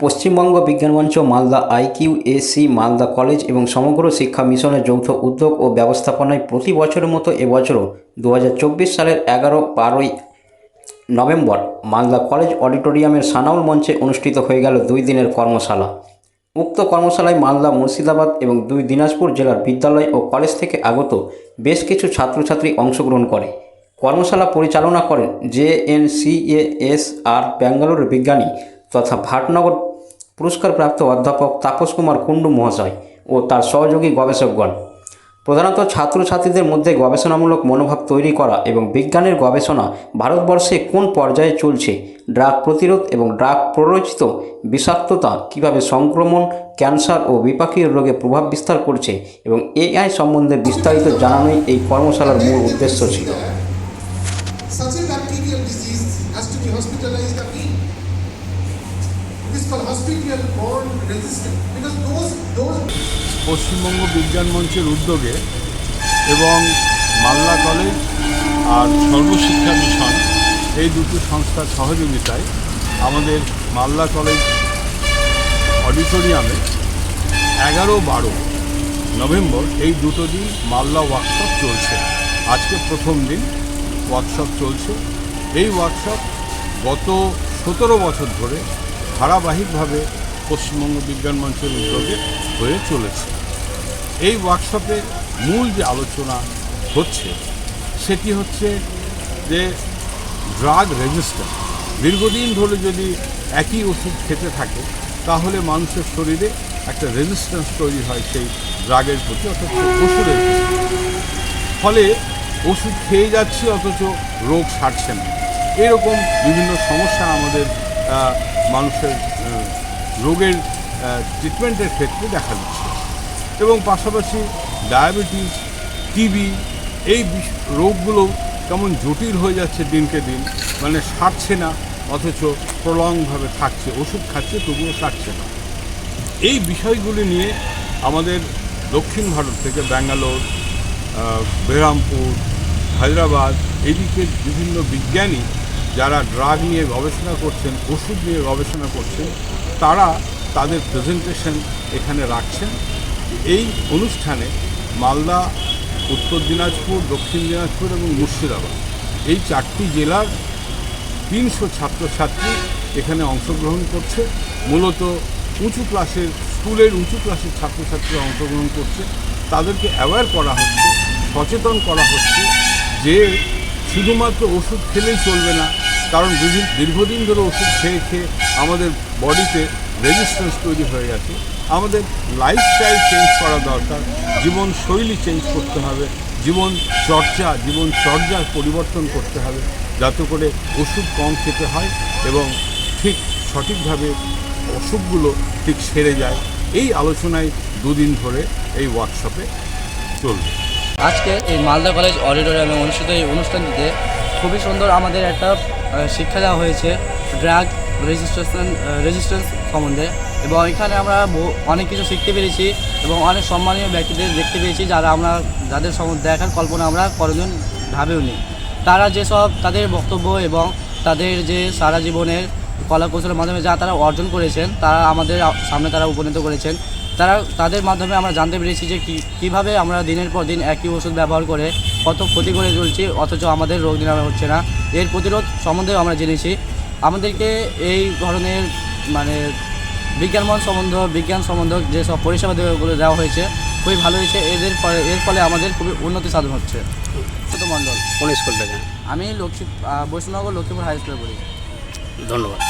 Paschimbanga Bigyan Mancha, Malda IQAC Malda college এবং সমগ্র শিক্ষা মিশনের যৌথ উদ্যোগ ও ব্যবস্থাপনায় প্রতি বছরের মতো এবছরও দু হাজার চব্বিশ সালের এগারো, বারোই নভেম্বর মালদা কলেজ অডিটোরিয়ামের সানাউল মঞ্চে অনুষ্ঠিত হয়ে গেল দুই দিনের কর্মশালা। উক্ত কর্মশালায় মালদা, মুর্শিদাবাদ এবং দুই দিনাজপুর জেলার বিদ্যালয় ও কলেজ থেকে আগত বেশ কিছু ছাত্রছাত্রী অংশগ্রহণ করে। কর্মশালা পরিচালনা করেন J N C S R ব্যাঙ্গালোরের বিজ্ঞানী তথা ভাটনগর পুরস্কারপ্রাপ্ত অধ্যাপক তাপস কুমার কুণ্ডু মহাশয় ও তার সহযোগী গবেষকগণ। প্রধানত ছাত্রছাত্রীদের মধ্যে গবেষণামূলক মনোভাব তৈরি করা এবং বিজ্ঞানের গবেষণা ভারতবর্ষে কোন পর্যায়ে চলছে, ড্রাগ প্রতিরোধ এবং ড্রাগ প্ররোচিত বিষাক্ততা কীভাবে সংক্রমণ, ক্যান্সার ও বিপাকীয় রোগে প্রভাব বিস্তার করছে এবং এআই সম্বন্ধে বিস্তারিত জানানোই এই কর্মশালার মূল উদ্দেশ্য ছিল। পশ্চিমবঙ্গ বিজ্ঞান মঞ্চের উদ্যোগে এবং মালদা কলেজ আর সর্বশিক্ষা মিশন, এই দুটো সংস্থার সহযোগিতায় আমাদের মালদা কলেজ অডিটোরিয়ামে এগারো বারো নভেম্বর এই দুটো দিন মালদা ওয়ার্কশপ চলছে। আজকে প্রথম দিন ওয়ার্কশপ চলছে। এই ওয়ার্কশপ গত সতেরো বছর ধরে ধারাবাহিকভাবে পশ্চিমবঙ্গ বিজ্ঞান মঞ্চের উদ্যোগে হয়ে চলেছে এই ওয়ার্কশপে মূল যে আলোচনা হচ্ছে, সেটি হচ্ছে যে ড্রাগ রেজিস্টার দীর্ঘদিন ধরে যদি একই ওষুধ খেতে থাকে, তাহলে মানুষের শরীরে একটা রেজিস্ট্যান্স তৈরি হয় সেই ড্রাগের প্রতি অর্থাৎ ওষুধের। ফলে ওষুধ খেয়ে যাচ্ছে, অথচ রোগ সারছে না এরকম বিভিন্ন সমস্যা আমাদের মানুষের রোগের ট্রিটমেন্টের ক্ষেত্রে দেখা দিচ্ছে। এবং পাশাপাশি ডায়াবেটিস টিবি এই রোগগুলো কেমন জটিল হয়ে যাচ্ছে দিনকে দিন মানে সারছে না, অথচ প্রলংভাবে থাকছে ওষুধ খাচ্ছে, তবুও সারছে না। এই বিষয়গুলি নিয়ে আমাদের দক্ষিণ ভারত থেকে ব্যাঙ্গালোর বেরামপুর, হায়দ্রাবাদ এদিকের বিভিন্ন বিজ্ঞানী যারা ড্রাগ নিয়ে গবেষণা করছেন, ওষুধ নিয়ে গবেষণা করছেন, তারা তাদের প্রেজেন্টেশন এখানে রাখছেন। এই অনুষ্ঠানে মালদা, উত্তর দিনাজপুর, দক্ষিণ দিনাজপুর এবং মুর্শিদাবাদ, এই চারটি জেলার তিনশো ছাত্রছাত্রী এখানে অংশগ্রহণ করছে। মূলত উঁচু ক্লাসের, স্কুলের উঁচু ক্লাসের ছাত্রছাত্রীরা অংশগ্রহণ করছে। তাদেরকে অ্যাওয়্যার করা হচ্ছে, সচেতন করা হচ্ছে যে শুধুমাত্র ওষুধ খেলেই চলবে না কারণ দীর্ঘ- দীর্ঘদিন ধরে ওষুধ খেয়ে খেয়ে আমাদের বডিতে রেজিস্ট্যান্স তৈরি হয়ে গেছে। আমাদের লাইফস্টাইল চেঞ্জ করা দরকার। জীবনশৈলী চেঞ্জ করতে হবে। জীবন চর্চা, জীবন চর্যার পরিবর্তন করতে হবে যাতে করে ওষুধ কম খেতে হয় এবং ঠিক সঠিকভাবে অসুখগুলো ঠিক সেরে যায়। এই আলোচনায় দুদিন ধরে এই ওয়ার্কশপে চলবে। আজকে এই মালদা কলেজ অডিটোরিয়ামে অনুষ্ঠিত এই অনুষ্ঠানটিতে খুবই সুন্দর আমাদের একটা শিক্ষা দেওয়া হয়েছে ড্রাগ রেজিস্ট্রেশন রেজিস্ট্যান্স সম্বন্ধে। এবং এখানে আমরা অনেক কিছু শিখতে পেরেছি এবং অনেক সম্মানীয় ব্যক্তিদের দেখতে পেয়েছি যারা আমরা, যাদের দেখার কল্পনা আমরা করজন ভাবেও নিই। তারা যেসব তাদের বক্তব্য এবং তাদের যে সারা জীবনের কলা কৌশলের মাধ্যমে যা তারা অর্জন করেছেন, তারা আমাদের সামনে তারা উপনীত করেছেন। তারা তাদের মাধ্যমে আমরা জানতে পেরেছি যে কী কীভাবে আমরা দিনের পর দিন একই ওষুধ ব্যবহার করে কত ক্ষতি করে চলছি অথচ আমাদের রোগ নিরাময় হচ্ছে না। এর প্রতিরোধ সম্বন্ধেও আমরা জেনেছি। আমাদেরকে এই ধরনের মানে বিজ্ঞানমন সম্বন্ধ বিজ্ঞান সম্বন্ধ যেসব পরিষেবা দেওয়াগুলো দেওয়া হয়েছে খুবই ভালো হয়েছে। এদের ফলে এর ফলে আমাদের খুবই উন্নতি সাধন হচ্ছে। ছোট মণ্ডল কোন স্কুল থেকে? আমি লক্ষ্মী বৈষ্ণবনগর লক্ষ্মীপুর হাই স্কুলে পড়ি। ধন্যবাদ।